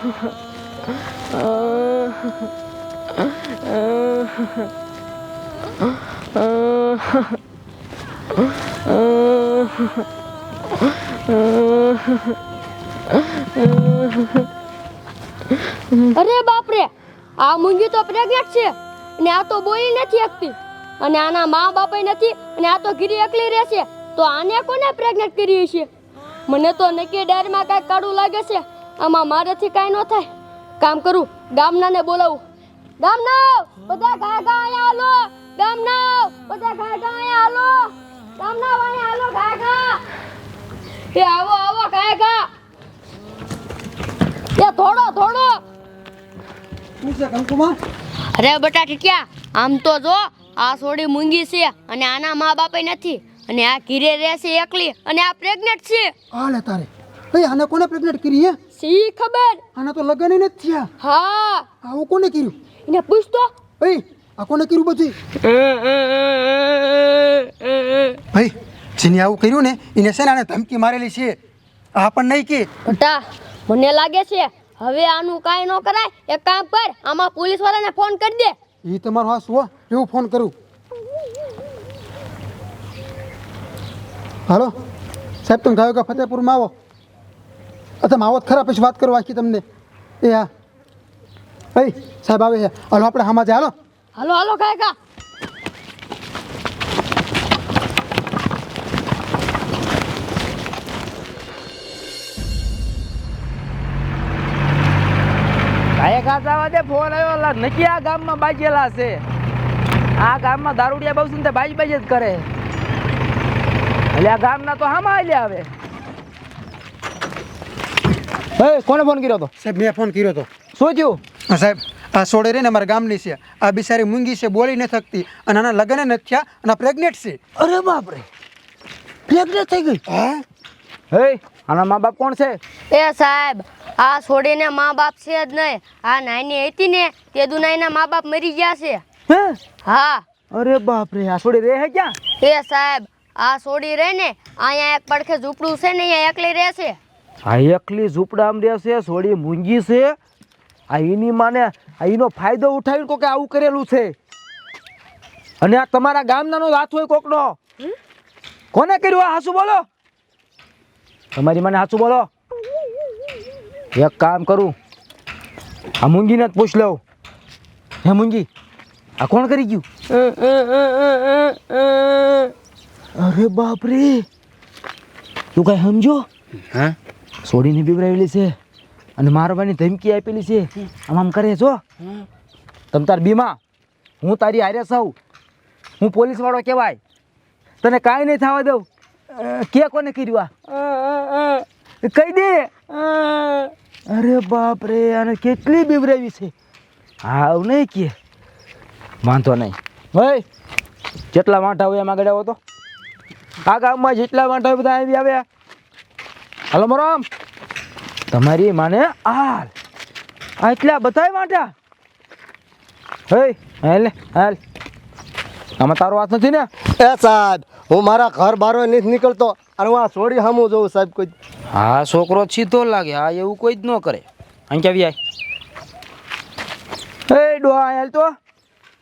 અરે બાપરે, આ મુંગી તો પ્રેગ્નેટ છે, અને આ તો બોલી નથી શકતી અને આના મા બાપે નથી, અને આ તો ઘીરી એકલી રહેશે. તો આને કોને પ્રેગ્નેટ કરી છે? મને તો નક્કી ડરમાં કાંઈક કાળું લાગે છે. આમાં મારાથી કાંઈ ન થાય. કામ કરું ગામનાને બોલાવું. ગામના બધા ઘા ઘા અહીંયા હાલો. ગામના બધા ઘા ઘા અહીંયા હાલો. ગામના વાણી હાલો ઘા ઘા એ આવો આવો ઘા ઘા એ થોડો થોડો શું છે કંકુમાં? અરે બટા ટીટિયા આમ તો જો આ સોડી મૂંગી છે અને આના મા બાપે નથી. અને આ ઘીરે રહેશે એકલી અને આ પ્રેગ્નેન્ટ છે. હાલે તારે. આને કોને પ્રેગ્નેન્ટ કરી હે? સી ખબર? આના તો લગ્ન નથી થયા. હા. આવું કોને કર્યું? એને પૂછતો ભાઈ આ કોને કર્યું બધું? ભાઈ જેને આવું કર્યું ને એને છે ને આને ધમકી મારેલી છે. આ પણ નહીં કે. બટા મને લાગે છે હવે આનું કાંઈ ન કરાય. એક કામ કર આમાં પોલીસ વાળાને ફોન કરી દે. એ તમારો હાસ હો. એવું ફોન કરું? હાલો. સાહેબ તમે ગાયો કે ફતેપુરમાં આવો? અ તમે આવો જ ખરા પછી વાત કરવા આખી તમને. એ હા. એ સાહેબ આવે છે. હાલો આપણે હામાં જાય હાલો. હાલો હાલો કાકા ઘાસ આવવા દે ફોન આવ્યો લા આ ગામમાં બાજેલા છે. આ ગામમાં દારૂડિયા બહુ છે ને તે બાજ બાજ જ કરે. એટલે આ ગામના તો હામાં આલ્યા આવે. હે કોને ફોન કર્યો હતો? સાહેબ મેં ફોન કર્યો હતો. શું થયું? હા, સાહેબ આ સોડે રહીને અમારા ગામની છે. આ બિચારી મૂંગી છે બોલી ન શકતી. અને આના લગ્ન નથી થયા અને પ્રેગ્નેન્ટ છે. અરે બાપ રે પ્રેગ્નેટ થઈ ગઈ? હા? હે આના મા બાપ કોણ છે? એ સાહેબ આ છોડીને મા બાપ છે જ નહીં. આ નાની હતી ને તે દુનાઈના મા બાપ મરી ગયા છે. હે? હા. અરે બાપ રે આ છોડી રહે ક્યાં? એ સાહેબ આ છોડી રહે ને અહીંયા એક પડખે ઝૂંપડું છે ને અહીંયા એકલી રહેશે આ એકલી ઝૂંપડામાં રહેશે સોડી મૂંગી છે. આ એની માને આ એનો ફાયદો ઉઠાવીને કોકે આવું કરેલું છે. અને આ તમારા ગામનાનો હાથ હોય કોકનો. કોને કર્યું આ હાસુ બોલો? તમારી મને હાસુ બોલો. એક કામ કરું. આ મૂંગીને જ પૂછ લઉં. હે મૂંગી આ કોણ કરી ગયું? અરે બાપ રે તું કઈ સમજો? હા? છોડીને બીવરાવેલી છે અને મારવાની ધમકી આપેલી છે. આમ આમ કરે જો તમ તાર બીમા હું તારી હારે સૌ હું પોલીસ વાળો કહેવાય. તને કાંઈ નહીં થવા દઉં. કે કોને કર્યું આ? કહી દે. અરે બાપ રે, આને કેટલી બીવરાવી છે? હા આવું નહીં કે. વાંધો નહીં. ભાઈ, જેટલા વાંઠા હોય એમાં ગડ્યા હોતો આ ગામમાં જેટલા વાંઠા બધા આવી આવ્યા. હાલો મરામ તમારી માને હાલ આ એટલા બધાય વાંટા હે હાલ હાલ. આમાં તારો વાત નથી ને? એ સાહેબ હું મારા ઘર બારો નથી નીકળતો. અને હું આ છોડી સામું જોઉં સાહેબ કોઈ. હા છોકરો સીધો લાગે. હા એવું કોઈ જ ન કરે. અહીં કેવી આય હે ડોહા હાલ તો.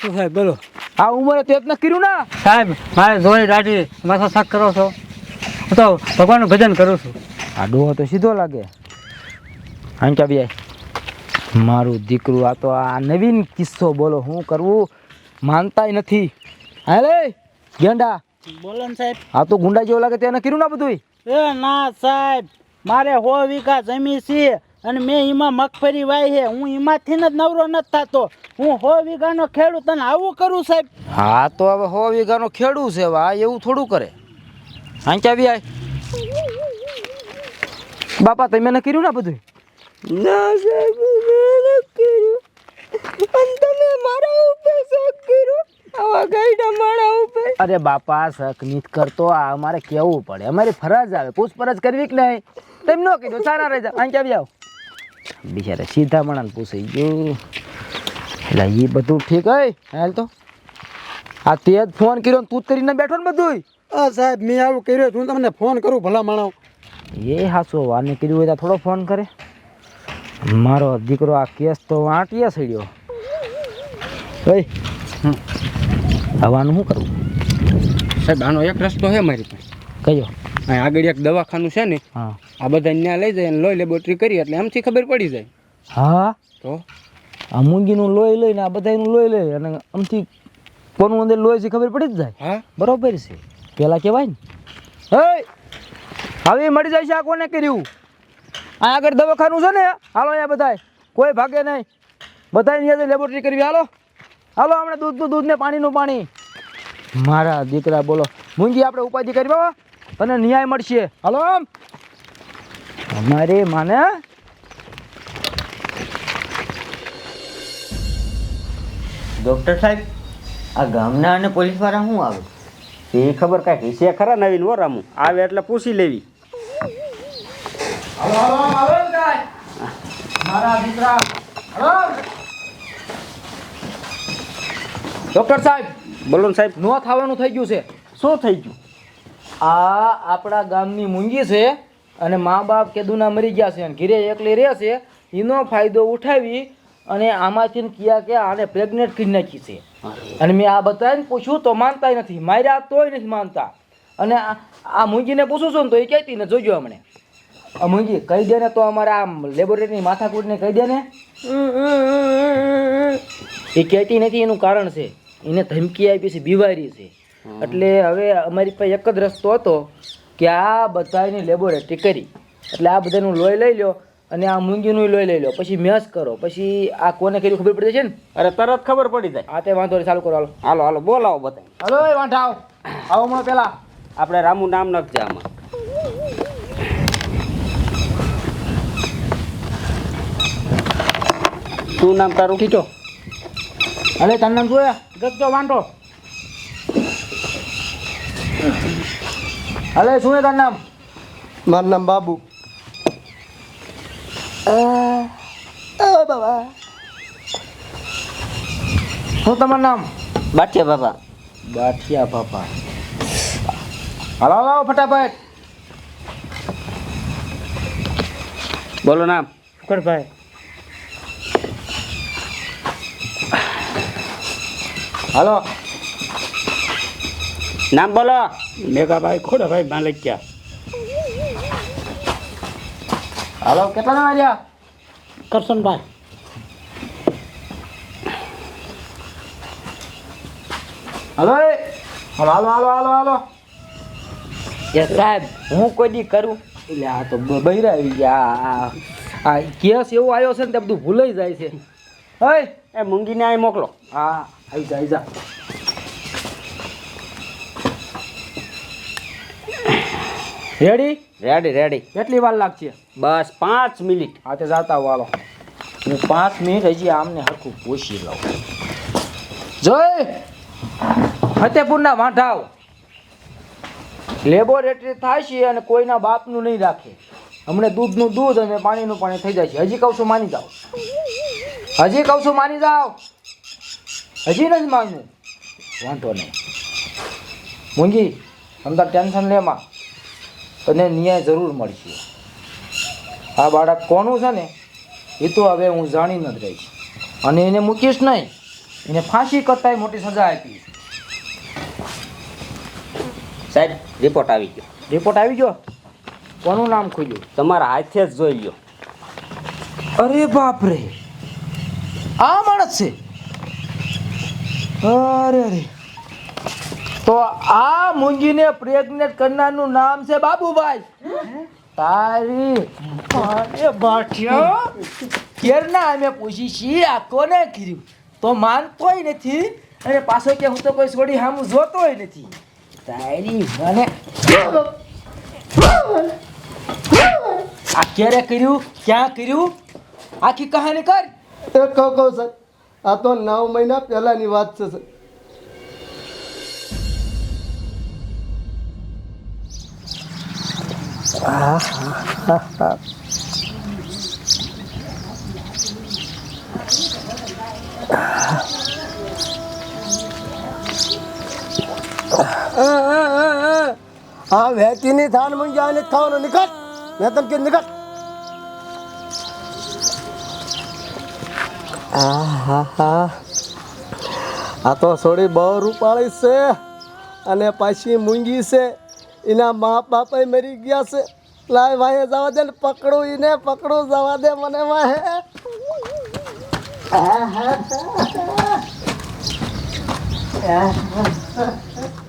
શું સાહેબ બોલો. આ ઉંમરે તે જ ન કર્યું ના. સાહેબ મારે જોઈ દાઢી માથા શાક કરો છો. હું તો ભગવાનનું ભજન કરું છું. આ ડોહો તો સીધો લાગે. ક્યાં આય મારું દીકરું આ તો આ નવીન કિસ્સો બોલો શું કરવું? માનતાય નથી. હાલે ગેંડા. બોલો ને સાહેબ. આ તો ગુંડા જેવો લાગે તેને કર્યું ના બધું એ ના સાહેબ મારે હો વીઘા જમી છે અને મેં એમાં મગફળી વાય છે. હું એમાંથી જ નવરો નથી થતો. હું હો વીઘાનો ખેડૂત અને આવું કરું સાહેબ. હા તો હવે હો વીઘાનો ખેડૂ છે વા એવું થોડું કરે. ક્યાં આય બાપા તમે ન કર્યું ને બધું ના સાહેબ મેં કર્યું. અને તમે મારા ઉપર શક કર્યું? આવા ગાયડા મારા ઉપર? અરે બાપા શક નીત કરતો. આ અમારે કેવું પડે? અમારી ફરજ આવે. પૂછપરછ કરવી કે નહીં? તેમ ન કીધું સારા રહી જાવ અહીં ક્યાં આવ? બિચારા સીધા મણાને પૂછાઈ ગયું. એટલે એ બધું ઠીક હોય હાલ તો. આ તે જ ફોન કર્યો ને તું જ કરીને બેઠો ને બધું સાહેબ મેં આવું કર્યું હું તમને ફોન કરું ભલા માણો. એ હાસો વાને કીધું હોય તો થોડો ફોન કરે. મારો દીકરો આ કેસ તો વાંટીએ સડ્યો ભાઈ આવવાનું શું કરવું? સાહેબ આનો એક રસ્તો છે મારી પાસે. કયો? અહીં આગળ એક દવાખાનું છે ને હા. આ બધા ત્યાં લઈ જાય અને લોહી લેબોરેટરી કરી એટલે એમથી ખબર પડી જાય. હા? તો? આ મૂંગીનું લોહી લઈને આ બધાનું લોહી લઈ અને આમથી કોનું અંદર લોહી છે ખબર પડી જ જાય. હા? બરોબર છે. પેલા કહેવાય ને. હે હવે મળી જાય છે આ કોને કર્યું? આ આગળ દવાખાનું છે ને? હાલો અહીંયા બધાય. કોઈ ભાગે નહીં. બધાય અહીંયા લેબોરેટરી કરવી. હાલો. હાલો હમણાં દૂધનું દૂધ ને પાણીનું પાણી. મારા દીકરા બોલો. મૂંગી આપણે ઉપાધિ કરી બાબા તને ન્યાય મળશે. હાલો આમ. અમારે માને ડૉક્ટર સાહેબ આ ગામના અને પોલીસવાળા શું આવે? એ ખબર કાંઈક છે ખરા નવીન વરામું આવે એટલે પૂછી લેવી. હાલો હાલો આમ આવે બધાય મારા દીકરા. હાલો. ડૉક્ટર સાહેબ બોલો સાહેબ. ન થવાનું થઈ ગયું છે. શું થઈ ગયું? આ આપણા ગામની મૂંગી છે અને મા બાપ કેદુના મરી ગયા છે અને ઘીરે એકલી રહે છે. એનો ફાયદો ઉઠાવી અને આમાંથી કિયા કે આને પ્રેગ્નેન્ટ કરી નાખી છે. અને મેં આ બધાને પૂછ્યું તો માનતા નથી. માર્યા તોય નથી માનતા. અને આ આ મૂંગીને પૂછું છું ને તો એ કહેતી ને જોજો હમણે. આ મૂંગી કહી દે ને તો અમારા આમ લેબોરેટરીની માથાકૂટને કહી દે ને. એ કહેતી નથી એનું કારણ છે. એને ધમકી આપી છે બીવારી છે. એટલે હવે અમારી પાસે એક જ રસ્તો હતો કે આ બધાની લેબોરેટરી કરી. એટલે આ બધાનું લોહી લઈ લો અને આ મૂંગીનું લોહી લઈ લો પછી મેસ કરો. પછી આ કોને કર્યું ખબર પડી છે ને? અરે તરત ખબર પડી જાય. આ તે વાંધો નહીં ચાલુ કરો હાલો. હાલો હાલો બોલાવો બધા હાલો વાંઢાવ વાંઢા આવો. આવો હમણાં પેલા. આપણે રામુ નામ નખજે આમાં. શું નામ તારું? કીધો અરે તારું નામ શું ગગતો વાંઢો. અરે શું તારું નામ? મારું નામ બાબુ. શું તમારું નામ? બાઠિયા બાપા. બાઠિયા બાપા. હાલો હલો આવો ફટાફટ. બોલો નામ. ફકડભાઈ હાલો. નામ બોલો. મેઘાભાઈ ખોડાભાઈ માલિકિયા. હલો કેટલા જણા રહ્યા? કરશનભાઈ. હલો હલો હાલો હાલો હાલો હાલો. એ સાહેબ હું કોઈ દી કરું? એટલે આ તો બ- બૈરા આવી ગયા. આ કેસ એવો આવ્યો છે ને તે બધું ભૂલાઈ જાય છે. હે એ મૂંગીને અહીં મોકલો. હા આવી જા આવી જા. રેડી રેડી રેડી કેટલી વાર લાગશે? બસ પાંચ મિનિટ. હા તે જાતા વાલો હું પાંચ મિનિટ હજી આમને હરખું પૂછી લઉં. જોઈ ફતેપુરના વાંઢાવ લેબોરેટરી થાય છે અને કોઈના બાપનું નહીં રાખે. હમણે દૂધનું દૂધ અને પાણીનું પાણી થઈ જાય છે. હજી કહું છું માની જાઓ. હજી કહું છું માની જાઓ. હજી નથી માનવું વાંધો નહીં. મૂંગી તમતાર ટેન્શન લેમાં તને ન્યાય જરૂર મળશે. આ બાળક કોનું છે ને? એ તો હવે હું જાણી નથી જ રહીશ અને એને મૂકીશ નહીં. એને ફાંસી કરતાંય મોટી સજા આપી સાહેબ રિપોર્ટ આવી ગયો. રિપોર્ટ આવી ગયો? કોનું નામ ખુલ્યું? તમારા હાથે જ જોઈ લો અરે બાપ રે આ માણસ છે. અરે અરે. તો આ મૂંગીને પ્રેગ્નેટ કરનારનું નામ છે બાબુભાઈ. તારી અરે બાઠ્યો. કેરના અમે પૂછી છીએ, આ કોને કર્યું? તો માનતોય નથી, અને પાછો કે હું તો કોઈ છોડી હામું જોતોય નથી. તારી મને. આ ક્યારે કર્યું? ક્યાં કર્યું? આખી કહાની કર. એ કહો કહો સર આ તો નવ મહિના પહેલાંની વાત છે સર હા વેચીની થાન મંજા અને ખાવાનું નીકળ મેં તને કીધું નીકળ આહાહા. આ તો સોડી બહુ રૂપાળી છે અને પાછી મૂંગી છે. એના મા બાપ મરી ગયા છે. લાય વાહે જવા દે ને પકડું એને પકડું જવા દે મને વાહે. મૂંગી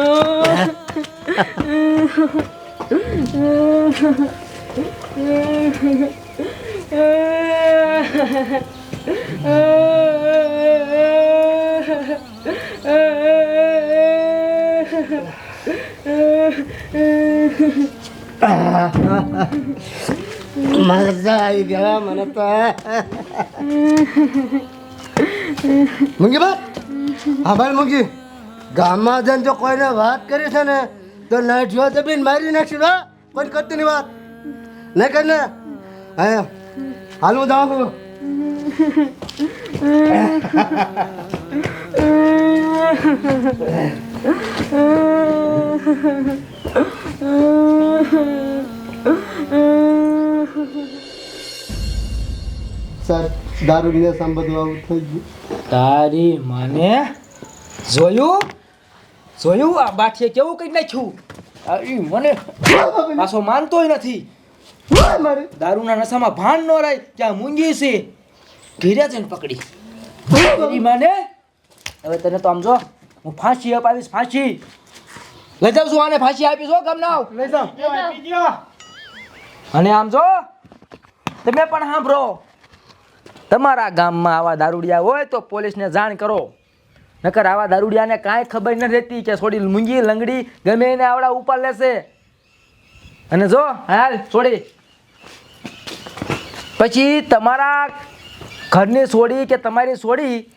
હાલ આપ. મજા આવી ગયા મને તો ગામમાં જઈને જો કોઈને વાત કરી છે ને તો નાઠીઓ દબીને મારી નાખશે હા? કોઈ કરતી ની વાત. નહીં કર ને હા. હાલ હું જાઉં છું દારૂ પીને સંબંધ આવું થઈ ગયું. તારી મને જોયું? જોયું? આ બાઠીએ કેવું કઈ નાખ્યું? ઈ મને પાછો માનતોય નથી. મારી. દારૂના નશામાં ભાન ન રહે ત્યાં મૂંગી છે. ઘેર્યા જઈને પકડી. તારી માને? હવે તને તો આમ જો હું ફાંસી અપાવીશ ફાંસી. લઈ જાઉં છું આને ફાંસી આપીશ હો ગમના લઈ જાઓ અને આમ જો તમે પણ સાંભળો. તમારા ગામમાં આવા દારૂડિયા હોય તો પોલીસને જાણ કરો. નકર આવા દારૂડિયાને કાંઈ ખબર ન રહેતી કે છોડી મૂંગી લંગડી ગમે એને આવડા ઉપર લેશે. અને જો હાલ છોડી. પછી તમારા ઘરની છોડી કે તમારી છોડી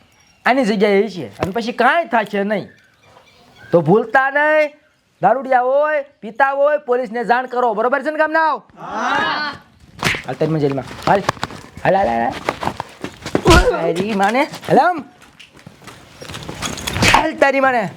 આની જગ્યાએ છે. અને પછી કાંઈ થશે નહીં. તો ભૂલતા નહીં. દારૂડિયા હોય પીતા હોય પોલીસને જાણ કરો. બરોબર છે ને ગામના આવ? હાલ તારી જેલમાં હાલ. હાલ હાલ હાલ. માને હાલ આમ હાલ. તારી માને.